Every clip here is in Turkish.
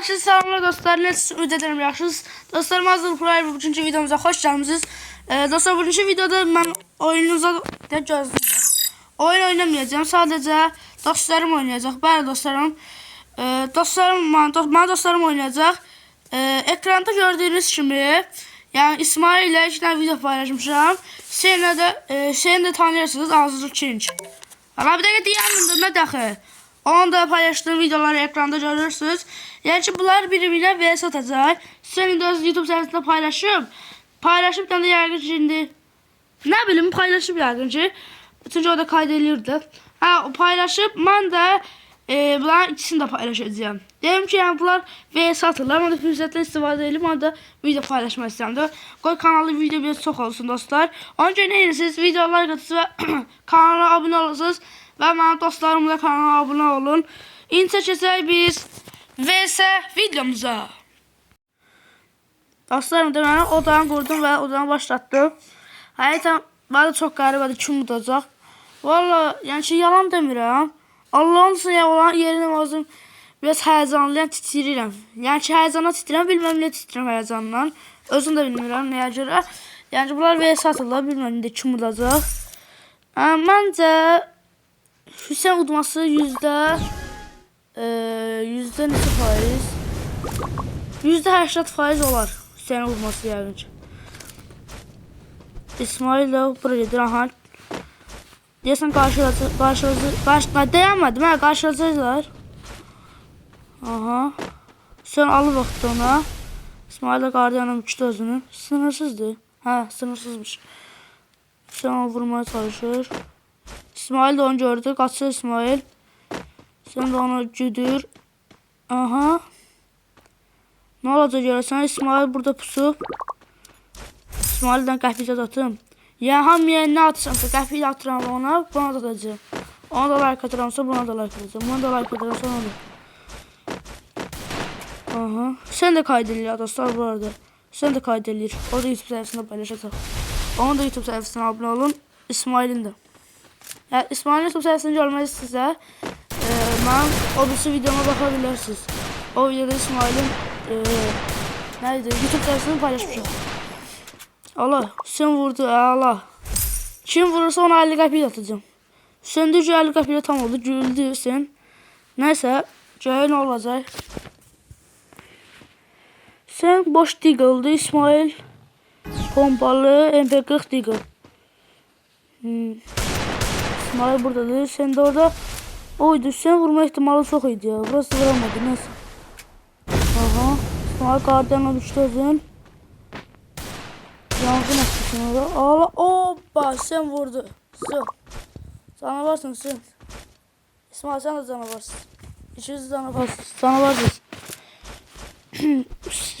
Hər kəsə salamlar dostlar. Ümid edirəm yaxşısınız. Dostlarım hazır Kuray bu üçüncü videomuza xoş gəlmisiniz. Ee, dostlar bugünkü videoda mən oyununuza ne gözləyirəm. Oyun oynamayacağım. Sadəcə dostlarım oynayacaq. Bəli dostlarım. Ee, dostlarım, mən, dost, mən dostlarım oynayacaq. Ee, ekranda gördüyünüz kimi yani İsmail ile iki tane video paylaşmışam. Seni de, e, seni de tanıyorsunuz Azizul King. Ama bir dakika diyelim ne daxil. Onun da paylaştığım videoları ekranda görürsünüz. Ki bunlar birbirine vs atacak. Seni de YouTube sayfasında paylaşıp paylaşıp tane yargı şimdi ne bileyim paylaşıp yargı ki. Çünkü o da kaydedilirdi. Ha o paylaşıp ben de e, bunların ikisini de paylaşacağım. Dedim ki yani bunlar vs atırlar. Ben de fırsatla istifadə edip ben de video paylaşmak istedim de. Koy kanalı video bir çok olsun dostlar. Önce ne edirsiniz? Videolar katısınız ve kanala abone olursunuz. Ve benim dostlarımla kanala abone olun. İnce keçək biz vs videomuza. Dostlarım deməli odanı qurdum və odanı başlatdım. Həqiqətən bana çox qəribədir kim udacaq. Valla yəni ki yalan demirəm. Allahın üçün ya olan yerinə lazım biraz həyəcanlıyam, titrirəm. Yəni ki həyəcanla titrirəm, bilməm niyə titrirəm həyəcandan. Özüm də bilmirəm nəyə görə. Yəni bunlar vs atırlar, bilməm indi kim udacaq. Məncə Hüseyin udması yüzdə e, yüzdə neçə faiz? Yüzdə 80 faiz olar Hüseyin udması ki. İsmail də bura gedir, aha. Deyəsən qarşılayacaq, qarşılayacaq, qarşılayacaq, deyəmədim, hə, qarşılayacaqlar. Aha. Sen alı vaxtı ona. İsmail qardiyanım uçdu özünü. Sınırsızdır. Hə, sınırsızmış. Sen onu vurmaya çalışır. İsmail de onu gördü. Kaçır İsmail. Sen de onu güdür. Aha. Ne olacak görürsən? İsmail burada pusu. İsmail'den qəhvicə atım. Ya hamıya nə atırsamsa qəhvici atıram ona, buna da atacağım. Ona da like atıramsa buna da like atacağım. Buna da like atıramsa ona da. Aha. Sen de kaydedilir dostlar bu arada. Sen de kaydedilir. O da YouTube sayfasında paylaşacak. Onun da YouTube sayfasına abone olun. İsmail'in de. Yani İsmail'in YouTube sayfasını görmək istəyirsə, e, mənim o birisi videoma baxa bilərsiniz. O videoda İsmail'in e, neydi? YouTube sayfasını paylaşmışam. Allah, sen vurdu, Allah. Kim vurursa ona 50 qəpik atacağım. De 50 qəpiklə tam oldu, güldü sen. Neyse, nə olacaq. Sen boş deagle'dı İsmail. Pompalı MP40 deagle. Hmm. İsmail buradadır. Sen de orada oydu. Sen vurma ihtimali çok iyiydi ya. Burası vuramadı. Neyse. Aha. İsmail kardiyanla düştü özün. Yankın açtı orada. Allah. Hoppa. Sen vurdu. Sen. Canavarsın sen. İsmail sen de canavarsın. İkiniz de canavarsın. Canavarsın.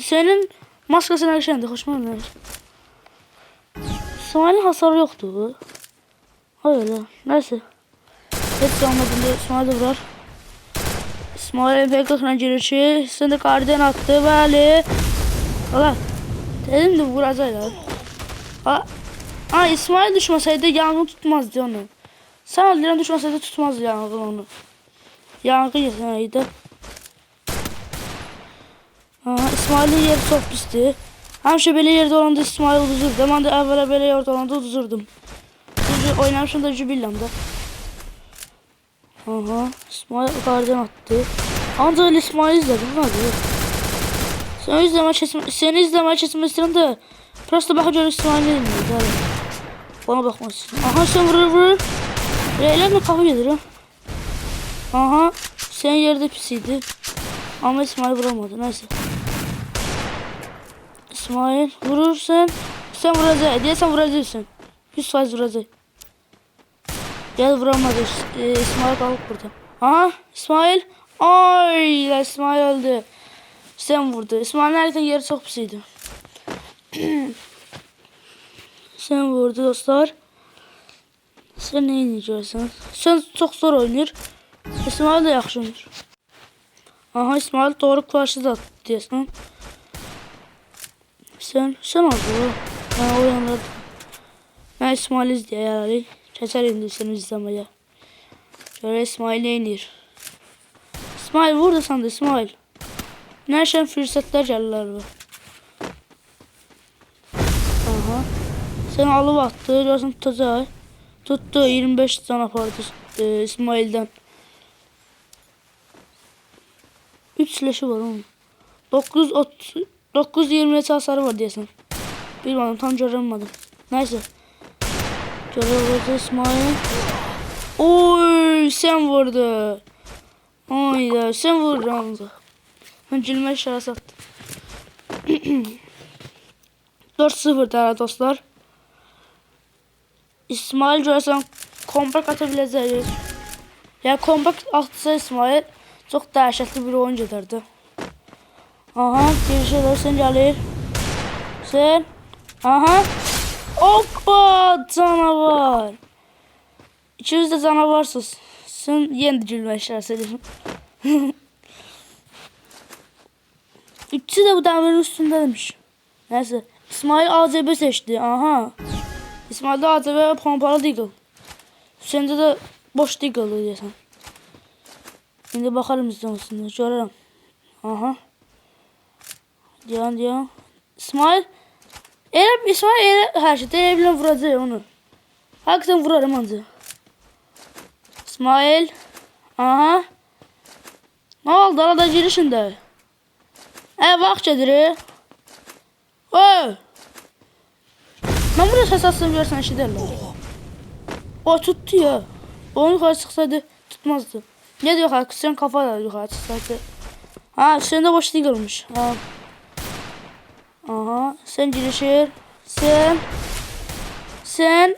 Senin maskasın erşendi. Hoşuma gider. İsmail'in hasarı yoktu. Öyle. Neyse. Hepsi olmadığında İsmail de vurar. İsmail MP40'la girişi. Sen de kardiyan attı. Bəli. Allah. Dedim de vuracaklar. Aa, aa, İsmail düşmeseydi yangın tutmazdı onu. Sen öldüren düşmeseydi tutmazdı yangın onu. Yangın yeseydi. Aha, İsmail'in yeri çok pisti. Həmişə belə yerdə olanda İsmail uduzurdu. Mən də əvvələ belə yerdə olanda uduzurdum. Düzü oynamışım da Jubilam'da. Aha, İsmail qardan attı. Ancaq elə İsmail izlədim, nədir? Seni izləmək keçmək, seni izləmək keçmək istəyirəm də. Prosta baxa görək İsmail nə edir, hələ. Bana istəyirəm. Aha, sen vurur, vurur. Qapı gedir, ha. Aha, senin yerdə pis idi. Ama İsmail vuramadı, neyse. İsmail vurursun. Sen vuracaksın. Diye sen vuracaksın. 100 faiz vuracak. Gel vuramadı. Ee, İsmail kalk burada. Aha İsmail. Ay İsmail öldü. Sen vurdu. İsmail nereden yeri çok pisiydi. Sen vurdu dostlar. Sen ne oynayacaksan? Sen çok zor oynuyor. İsmail de yaxşı oynayır. Aha İsmail doğru karşı da diyorsun. Sen, sen bu. Ben o yanlarda. Ben İsmail izleye yararlı. Keser indi seni izlemeye. Şöyle İsmail inir. İsmail vurdu sandı İsmail. Nə şən fürsətlər gəlirlər bu. Aha. Sen alıb attı, görsən tutacaq. Tuttu 25 can apardı e, İsmail'den. 3 leşi var onun. 9 30 9 20 hasarı var diyesin. Bilmiyorum tam göremedim. Neyse. Görebiliriz İsmail. Oy sen vurdu. Hayda sen. Ben gülme işaresi attım. 4-0 değerli dostlar. İsmail görürsən kompakt ata biləcəyik. Yəni kompakt atsa İsmail çox dəhşətli bir oyun gedərdi. Aha, girişlər sen gəlir. Sen. Aha. Hoppa canavar. İkiniz de canavarsınız. Sen gülmə işarəsi edirəm. İkisi de bu demirin üstündeymiş. Neyse. İsmail ACB seçti. Aha. İsmail'de ACB pompalı Deagle. Hüseyin'de de boş Deagle diyesen. Şimdi bakalım izlemesinde. Görürüm. Aha. Diyan diyan. İsmail. Eğer İsmail eğer her şeyde eğer bile vuracak onu. Hakikaten vurarım anca. İsmail. Aha. Ne oldu? Arada girişinde. E bak çadırı. Oy. Ben burada ses atsam görsen işi derler. O tuttu ya. Onu yukarı çıksaydı tutmazdı. Ne diyor ha? Sen kafa da yukarı çıksaydı. Ha sen de boş değil olmuş. Ha. Aha sen girişir. Sen. Sen.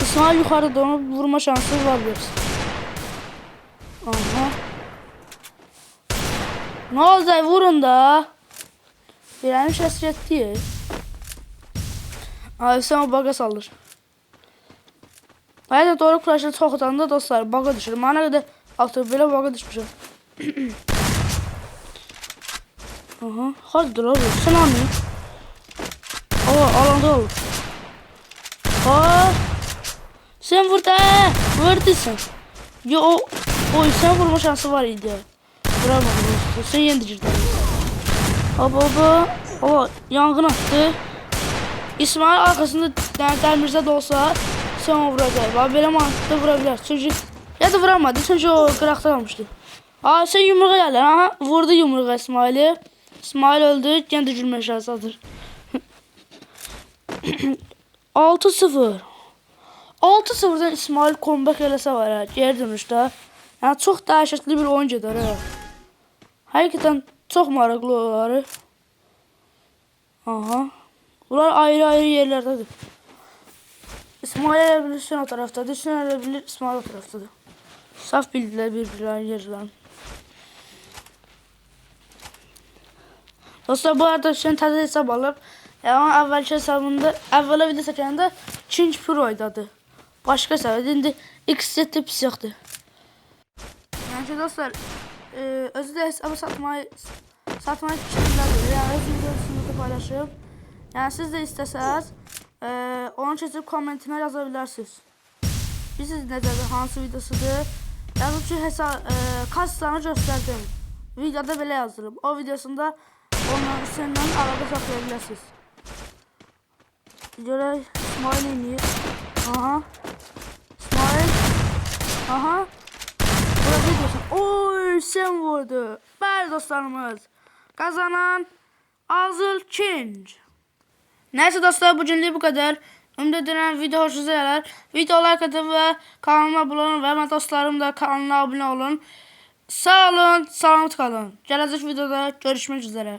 İsmail yukarıda onu vurma şansı var biraz. Aha. Ne oldu vurun da. Biraymış hasret değil. Abi sen o baga salır. Hayata doğru kurajda çox atanda dostlar baga düşür. Mənə qədər atıb belə baga düşmüşəm. Aha, hardadır abi? Sen anlayın. Aa, alanda olur. Aa, sen burada. Vurdun Yo, o, oy sen vurma şansı var idi. Vuramadın. Sen yendirdin. Baba baba. O yangın attı. İsmail arkasında Demirza da olsa sen onu vuracak. Baba böyle mantıklı vurabilir. Çünkü ya da vuramadı çünkü o kırakta kalmıştı. Aa sen yumruğa geldin. Aha vurdu yumruğa İsmail'i. İsmail öldü. Gene de gülme şansadır. 6-0. 6-0'dan İsmail comeback eləsə var ha. Geri dönüşdə. Yəni çox dəhşətli bir oyun gedər ha. Həqiqətən çox maraqlı olar. Aha. Bunlar ayrı-ayrı yerlərdədir. İsmail elə bilir Hüseyin o elə bilir İsmail o taraftadır. Saf bildilər bir-birlərin yerlərini. Dostlar bu arada Hüseyin təzə hesab alıb. Yəni əvvəlki hesabında, əvvələ video çəkəndə King Pro'ydadı. Başqa hesab idi. İndi X7 pis yoxdur. Yəni ki dostlar, e, özü də hesabı satmayı satmayı fikirlədir. Yəni öz videosunu da paylaşıb. Yəni siz də istəsəz, e, onu keçib kommentimə yaza bilərsiniz. Bilirsiniz hansı videosudur? Yazıb ki, hesab, e, kassanı göstərdim. Videoda belə yazılıb. O videosunda onunla seninlə əlaqə saxlaya bilərsiniz. Görək, İsmail inir. Aha. İsmail. Aha. Burada ne diyorsun? Oy sen vurdu. Bəli dostlarımız. Kazanan Azul King. Neyse dostlar bugünlük bu kadar. Ümid edirəm video hoşunuza gələr. Video like atın və kanalıma abunə olun və mən dostlarım da kanalına abunə olun. Sağ olun, salamat qalın. Gələcək videoda görüşmək üzrə.